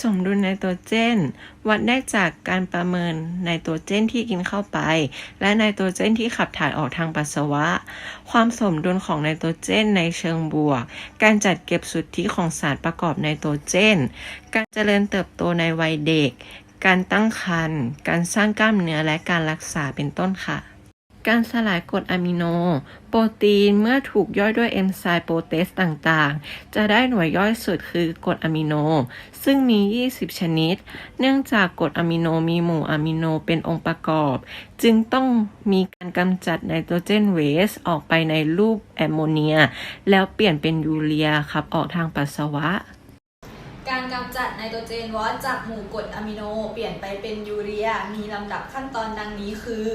สมดุลไนโตรเจน วัดได้จากการประเมินไนโตรเจนที่กินเข้าไป และไนโตรเจนที่ขับถ่ายออกทางปัสสาวะ ความสมดุลของไนโตรเจนในเชิงบวก การจัดเก็บสุทธิของสารประกอบไนโตรเจน การเจริญเติบโตในวัยเด็ก การตั้งครรภ์การสร้างกล้ามเนื้อและการรักษาเป็นต้นค่ะ การสลายกรดอะมิโน โปรตีนเมื่อถูกย่อยด้วยเอนไซม์โปรเตสต่างๆ จะได้หน่วยย่อยสุดคือกรดอะมิโน ซึ่งมี 20 ชนิด เนื่องจากกรดอะมิโนมีหมู่อะมิโนเป็นองค์ประกอบ จึงต้องมีการกำจัดไนโตรเจนเวสออกไปในรูปแอมโมเนีย แล้วเปลี่ยนเป็นยูเรียขับออกทางปัสสาวะ การกำจัดไนโตรเจนวอสจากหมู่กรดอะมิโนเปลี่ยนไปเป็นยูเรีย มีลำดับขั้นตอนดังนี้คือ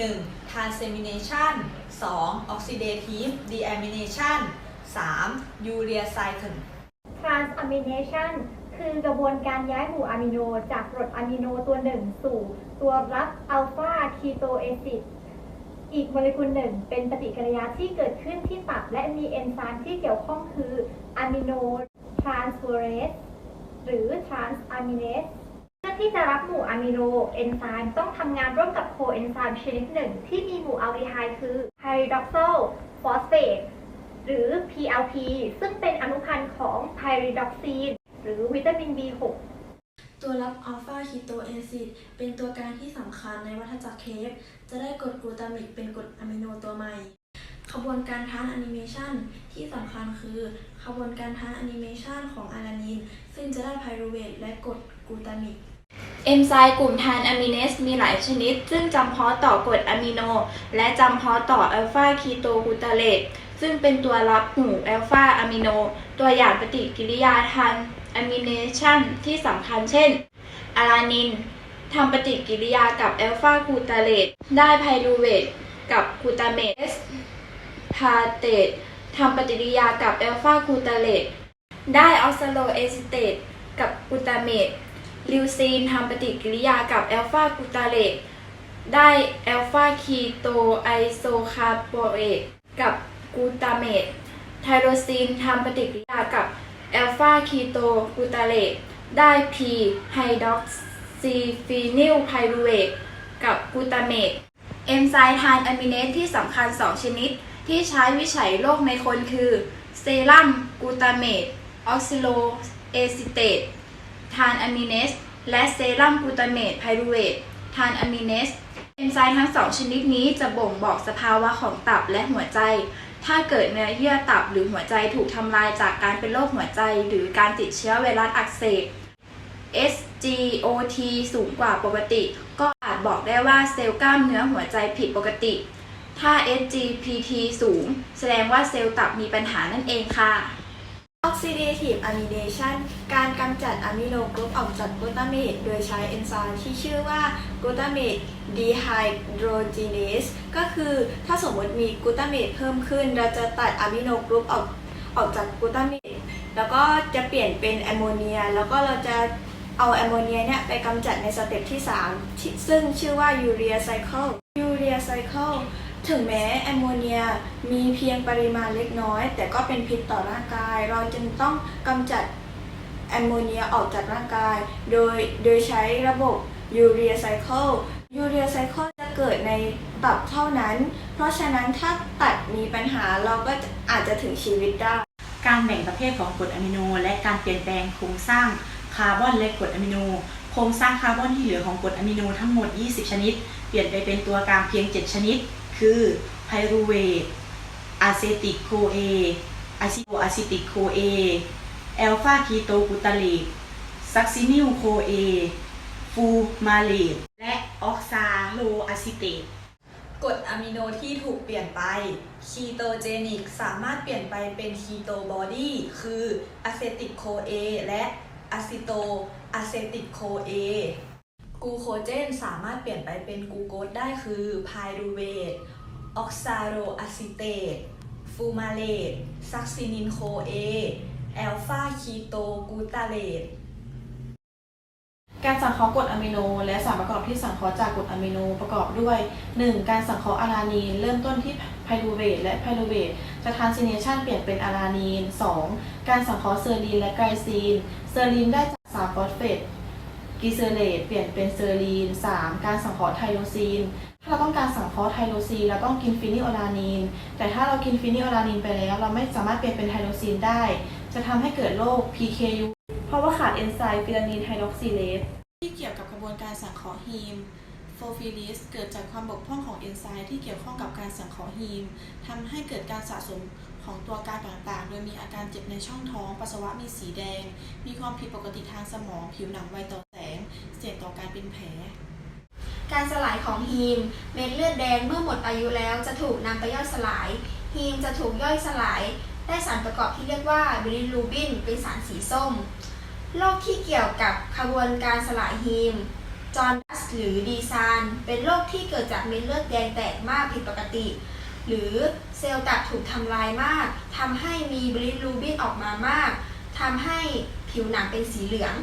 1. transamination 2. oxidative deamination 3. urea cycle transamination คือกระบวนการย้ายหมู่อะมิโนจากกรดอะมิโนตัวหนึ่งสู่ตัวรับอัลฟาคีโตเอซิดอีกโมเลกุลหนึ่งเป็นปฏิกิริยาที่เกิดขึ้นที่ตับและมีเอนไซม์ที่เกี่ยวข้องคืออะมิโนทรานสเฟอเรส หรือ transaminase เพื่อที่จะรับหมู่อะมิโนเอนไซม์ต้องทำงานร่วมกับโคเอนไซม์ชนิดหนึ่ง ที่มีหมู่อัลดีไฮด์คือ pyridoxal phosphate หรือ PLP ซึ่งเป็นอนุพันธ์ของ pyridoxine หรือวิตามิน B6 ตัวรับอัลฟาคีโตเอนซิดเป็นตัวการที่สำคัญในวัฏจักรเคฟจะได้กรดกลูตามิกเป็นกรดอะมิโนตัวใหม่ ขบวนการทานแอนิเมชันที่สำคัญคือ ขบวนการทานแอนิเมชันของอารานิน ซึ่งจะได้ไพรูเวทและกรดกลูตามิกเอนไซม์กลุ่มทานอะมิเนสมีหลายชนิด ซึ่งจำเพาะต่อกรดอะมิโน และจำเพาะต่ออัลฟาคีโตกลูตาเลตซึ่งเป็นตัวรับหมู่อัลฟาอะมิโน ตัวอย่างปฏิกิริยาทานอะมิเนชันที่สำคัญเช่นอารานินทำปฏิกิริยากับอัลฟากลูตาเลตได้ไพรูเวตกับกลูตาเมต พาเตตทำปฏิกิริยากับอัลฟากูตาเลตได้ออกซาโลเอซิเตตกับกูตาเมตลิวซีนทำปฏิกิริยากับแอลฟากูตาเลตได้แอลฟาคีโตไอโซคาร์โบเอตกับกูตาเมตไทโรซีนทำปฏิกิริยากับแอลฟาคีโตกูตาเลตได้พีไฮดรอกซีฟีนิลไพรูเอตกับกูตาเมตเอนไซม์ทานอะมิเนสที่สำคัญ 2 ชนิด ที่ใช้วิจัยโรคในคนคือเซรั่มกูตาเมตออกซิโลเอซิเตตทานอะมิเนส และเซรั่มกูตาเมตไพรูเวตทานอะมิเนสเอนไซม์ทั้งสองชนิดนี้จะบ่งบอกสภาวะของตับและหัวใจ ถ้าเกิดเนื้อเยื่อตับหรือหัวใจถูกทำลายจากการเป็นโรคหัวใจ หรือการติดเชื้อไวรัสอักเสบ SGOT สูงกว่าปกติ ก็อาจบอกได้ว่าเซลล์กล้ามเนื้อหัวใจผิดปกติ ถ้า SGPT สูง แสดงว่าเซลล์ตับมีปัญหานั่นเองค่ะ Oxidative amidation การกำจัดอะมิโนกรุ๊ปออกจากกลูตาเมตโดยใช้เอนไซม์ที่ชื่อว่ากลูตาเมต dehydrogenase ก็คือถ้าสมมติมีกลูตาเมตเพิ่มขึ้น เราจะตัดอะมิโนกรุ๊ปออกออกจากกลูตาเมตแล้วก็จะเปลี่ยนเป็นแอมโมเนีย แล้วก็เราจะเอาแอมโมเนียเนี่ยไปกำจัดในสเต็ปที่3ที่ซึ่งชื่อว่ายูเรียไซเคิลยูเรียไซเคิล ถึงแม้แอมโมเนียมีเพียงปริมาณเล็กน้อย แต่ก็เป็นพิษต่อร่างกาย เราจึงต้องกำจัดแอมโมเนียออกจากร่างกาย โดยโดยใช้ระบบยูเรียไซเคิลยูเรียไซเคิลจะเกิดในตับเท่านั้น เพราะฉะนั้นถ้าตัดมีปัญหาเราก็อาจจะถึงชีวิตได้ การแบ่งประเภทของกรดอะมิโน และการเปลี่ยนแปลงโครงสร้างคาร์บอนและกรดอะมิโน โครงสร้างคาร์บอนที่เหลือของกรดอะมิโนทั้งหมด 20 ชนิด เปลี่ยนไปเป็นตัวกลางเพียง 7 ชนิด คือไพรูเวตอะเซติกโคเออะซิโออะซิติกโคเอแอลฟาคีโตกลูตาเลตซักซินิลโคเอฟูมาเลตและออกซาโลอะซิเตตกรดอะมิโนที่ถูกเปลี่ยนไป คีโตเจนิกสามารถเปลี่ยนไปเป็นคีโตบอดี้คืออะเซติกโคเอและอะซิโตอะเซติกโคเอกูโคเจนสามารถเปลี่ยนไปเป็นกูโคสได้คือไพรูเวต ออกซาโรอะซิเตตฟูมาเลตซักซินินโคเอ แอลฟาคีโตกูตาเลตการสังเคราะห์กรดอะมิโน และสารประกอบที่สังเคราะห์จากกรดอะมิโนประกอบด้วย 1. การสังเคราะห์อารานีน เริ่มต้นที่ไพรูเวตและไพรูเวตจะทรานซิเนชันเปลี่ยนเป็นอารานีน 2. การสังเคราะห์เซอรีนและไกลซีน เซอรีนได้จากส3ฟอสเฟตกิเซอเรตเปลี่ยนเป็นเซอรีน 3 การสังเคราะห์ไทโรซีน ถ้าเราต้องการสังเคราะห์ไทโรซีนเราต้องกินฟินิโอลานีน แต่ถ้าเรากินฟินิโอลานีนไปแล้ว เราไม่สามารถเปลี่ยนเป็นไทโรซีนได้ จะทำให้เกิดโรค PKU เพราะว่าขาดเอนไซม์ฟิลานีนไฮดรอกซิเลสที่เกี่ยวกับกระบวนการสังเคราะห์ฮีมโฟฟิลิสเกิดจากความบกพร่องของเอนไซม์ที่เกี่ยวข้องกับการสังเคราะห์ฮีมทำให้เกิดการสะสมของตัวการต่างๆ โดยมีอาการเจ็บในช่องท้อง ปัสสาวะมีสีแดง มีความผิดปกติทางสมอง ผิวหนังไวต่อแสง เสี่ยงต่อการเป็นแผล การสลายของฮีม เม็ดเลือดแดงเมื่อหมดอายุแล้วจะถูกนำไปย่อยสลาย ฮีมจะถูกย่อยสลาย ได้สารประกอบที่เรียกว่าบิลิรูบิน เป็นสารสีส้ม โรคที่เกี่ยวกับขบวนการสลายฮีม จอร์นัสหรือดีซาน เป็นโรคที่เกิดจากเม็ดเลือดแดงแตกมากผิดปกติ หรือเซลล์ตับถูกทำลายมากทำให้มีบิลิรูบินออกมามากทำให้ผิวหนังเป็นสีเหลือง